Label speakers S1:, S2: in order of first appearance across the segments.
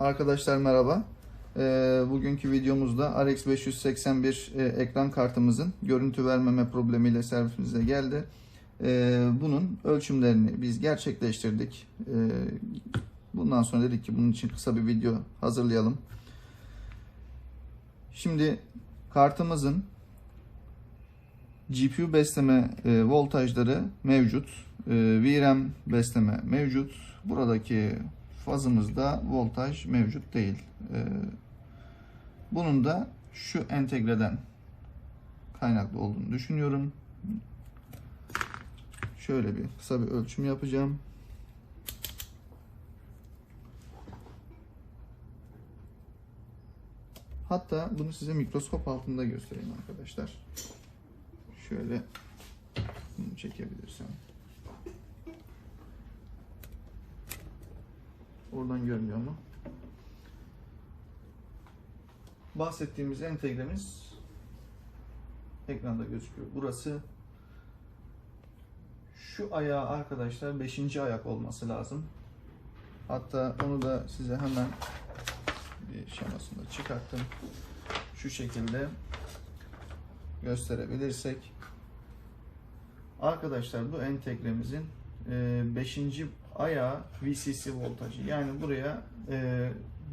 S1: Arkadaşlar merhaba. Ee, bugünkü videomuzda RX 581 e, ekran kartımızın görüntü vermeme problemiyle servisimize geldi. Ee, bunun ölçümlerini biz gerçekleştirdik. Ee, bundan sonra dedik ki bunun için kısa bir video hazırlayalım. Şimdi kartımızın GPU besleme e, voltajları mevcut. VRAM besleme mevcut. Buradaki fazımızda voltaj mevcut değil. E, bunun da şu entegreden kaynaklı olduğunu düşünüyorum. Şöyle bir kısa bir ölçüm yapacağım. Hatta bunu size mikroskop altında göstereyim arkadaşlar. Şöyle bunu çekebilirsem. Oradan görünüyor mu? Bahsettiğimiz entegremiz ekranda gözüküyor. Burası şu ayağı arkadaşlar 5. ayak olması lazım. Hatta onu da size hemen bir şemasını da çıkarttım. Şu şekilde gösterebilirsek. Arkadaşlar bu entegremizin 5. ayağı VCC voltajı. Yani buraya e,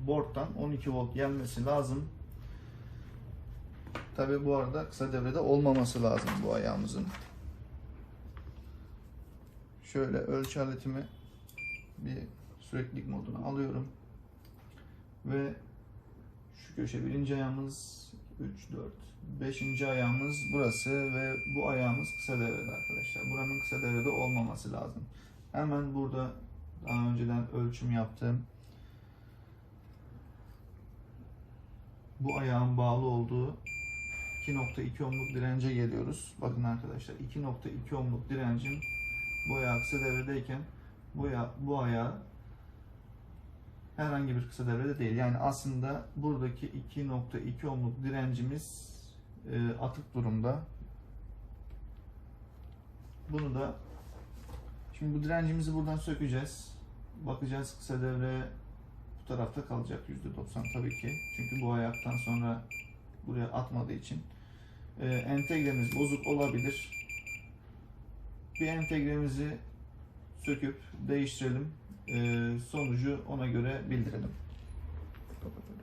S1: board'dan 12 volt gelmesi lazım. Tabi bu arada kısa devrede olmaması lazım bu ayağımızın. Şöyle ölçü aletimi bir süreklilik moduna alıyorum. Ve şu köşe birinci ayağımız 3, 4, beşinci ayağımız burası ve bu ayağımız kısa devrede arkadaşlar. Buranın kısa devrede olmaması lazım. Hemen burada daha önceden ölçüm yaptım. Bu ayağın bağlı olduğu 2.2 ohmluk dirence geliyoruz. Bakın arkadaşlar 2.2 ohmluk direncim bu ayağı kısa devredeyken bu, ayağı, bu ayağı herhangi bir kısa devrede değil. Yani aslında buradaki 2.2 ohmluk direncimiz e, atık durumda. Bunu da şimdi bu direncimizi buradan sökeceğiz. Bakacağız kısa devre bu tarafta kalacak %90 tabii ki. Çünkü bu ayaktan sonra buraya atmadığı için. E, entegremiz bozuk olabilir. Bir entegremizi söküp değiştirelim. E, sonucu ona göre bildirelim. Kapatalım.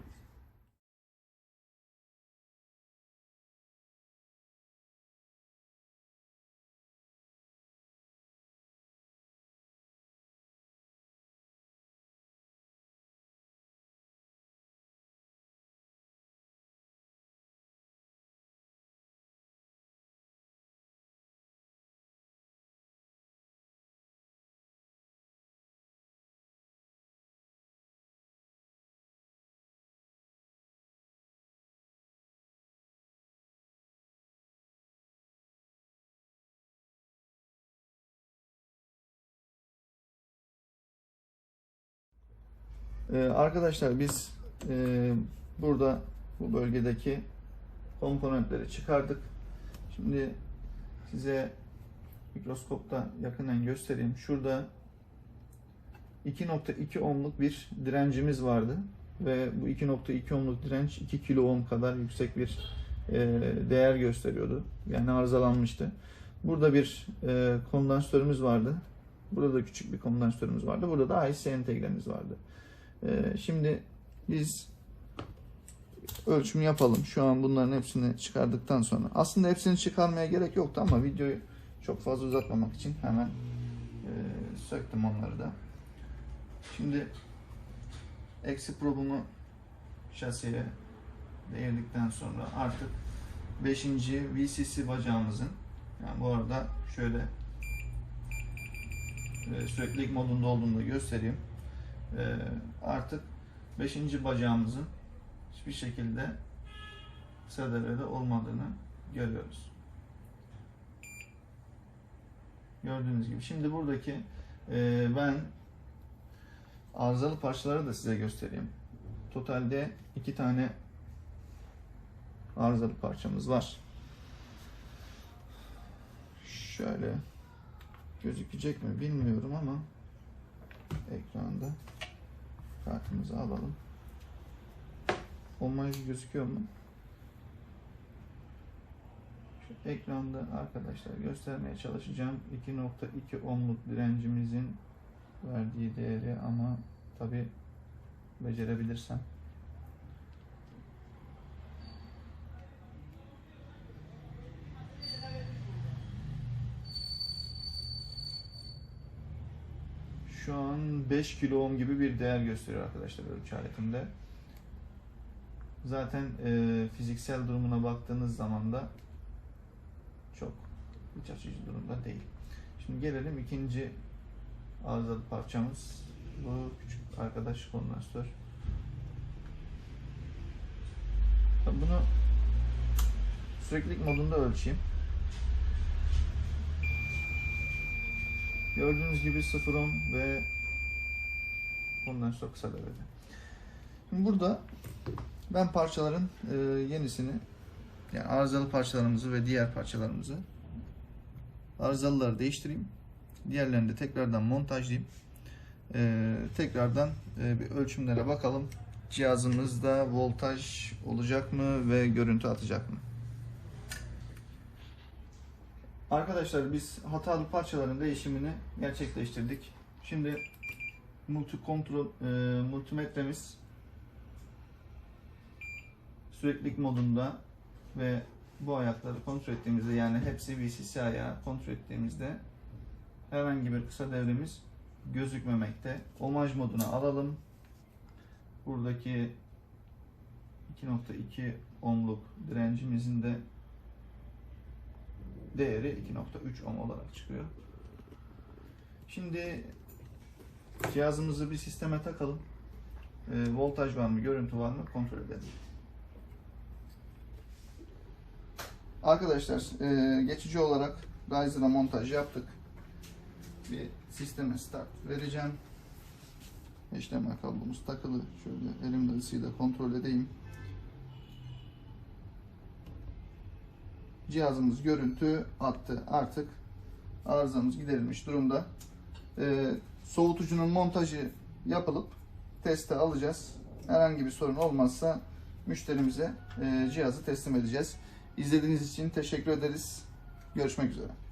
S1: Ee, arkadaşlar biz e, burada bu bölgedeki komponentleri çıkardık. Şimdi size mikroskopta yakından göstereyim. Şurada 2.2 ohmluk bir direncimiz vardı ve bu 2.2 ohmluk direnç 2 kilo ohm kadar yüksek bir e, değer gösteriyordu. Yani arızalanmıştı. Burada bir e, kondansatörümüz vardı. Burada da küçük bir kondansatörümüz vardı. Burada da IC entegremiz vardı. Ee, şimdi biz ölçüm yapalım. Şu an bunların hepsini çıkardıktan sonra. Aslında hepsini çıkarmaya gerek yoktu ama videoyu çok fazla uzatmamak için hemen e, söktüm onları da. Şimdi eksi probumu şasiye değirdikten sonra artık 5. VCC bacağımızın yani bu arada şöyle e, süreklilik modunda olduğunu da göstereyim. Ee, artık 5. bacağımızın hiçbir şekilde kısa olmadığını görüyoruz. Gördüğünüz gibi. Şimdi buradaki e, ben arızalı parçaları da size göstereyim. Totalde iki tane arızalı parçamız var. Şöyle gözükecek mi bilmiyorum ama ekranda kartımızı alalım. Olmayı gözüküyor mu? Şu ekranda arkadaşlar göstermeye çalışacağım 2.2 ohmluk direncimizin verdiği değeri ama tabi becerebilirsem. Şu an 5 kilo ohm gibi bir değer gösteriyor arkadaşlar ölçü aletinde. Zaten e, fiziksel durumuna baktığınız zaman da çok iç açıcı durumda değil. Şimdi gelelim ikinci arızalı parçamız. Bu küçük arkadaş kondansatör. Bunu süreklilik modunda ölçeyim. Gördüğünüz gibi 0 ohm ve kondansatör kısa devrede. Şimdi burada ben parçaların e, yenisini yani arızalı parçalarımızı ve diğer parçalarımızı arızalıları değiştireyim. Diğerlerini de tekrardan montajlayayım. E, tekrardan e, bir ölçümlere bakalım. Cihazımızda voltaj olacak mı ve görüntü atacak mı? Arkadaşlar biz hatalı parçaların değişimini gerçekleştirdik. Şimdi multi kontrol e, multimetremiz süreklilik modunda ve bu ayakları kontrol ettiğimizde yani hepsi VCC ayağı kontrol ettiğimizde herhangi bir kısa devremiz gözükmemekte. Omaj moduna alalım. Buradaki 2.2 ohmluk direncimizin de değeri 2.3 ohm olarak çıkıyor. Şimdi cihazımızı bir sisteme takalım. E, voltaj var mı, görüntü var mı kontrol edelim. Arkadaşlar e, geçici olarak Riser'a montaj yaptık. Bir sisteme start vereceğim. HDMI kablomuz takılı. Şöyle elimle ısıyla kontrol edeyim. Cihazımız görüntü attı. Artık arızamız giderilmiş durumda. E, soğutucunun montajı yapılıp teste alacağız. Herhangi bir sorun olmazsa müşterimize e, cihazı teslim edeceğiz. İzlediğiniz için teşekkür ederiz. Görüşmek üzere.